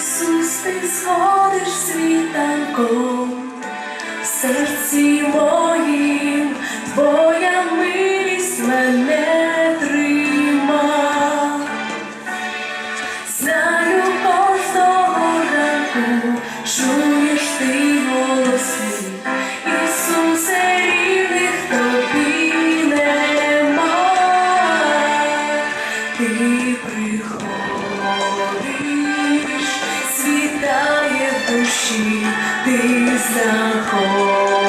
сходиш світанком, в серці моїм твоя милість мене трима. Душі, ти знаходиш.